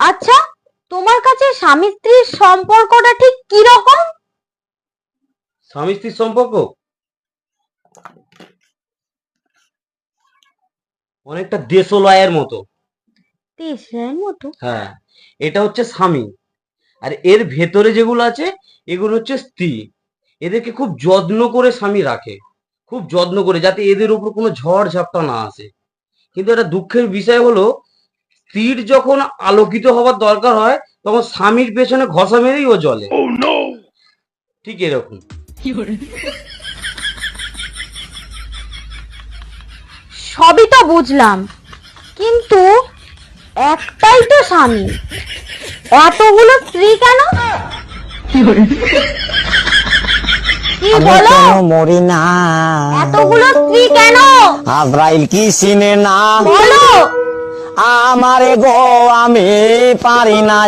আচ্ছা তোমার কাছে স্বামী স্ত্রীর সম্পর্কটা ঠিক কি রকম স্বামী স্ত্রীর সম্পর্ক? অনেকটা দেশলয়ের মতো। তেসের মতো? হ্যাঁ এটা হচ্ছে স্বামী। আর এর ভেতরে যেগুলো আছে এগুলো হচ্ছে স্ত্রী। এদেরকে খুব যত্ন করে স্বামী রাখে। খুব যত্ন করে যাতে এদের উপর কোনো ঝড় ঝাপটা না আসে। কিন্তু একটা দুঃখের বিষয় হলো স্ত্রীর যখন আলোকিত হওয়ার দরকার হয় তখন স্বামীর পেছনে ঘষা মেরেই ও জলে ঠিক এরকম। সবই তো বুঝলাম কিন্তু একটাই তো স্বামী। এতগুলো স্ত্রী কেন? কি বলো? মরি না? এতগুলো স্ত্রী কেন? আজরাইল কি সিনে না? বলো। আমারে গো আমি পারি না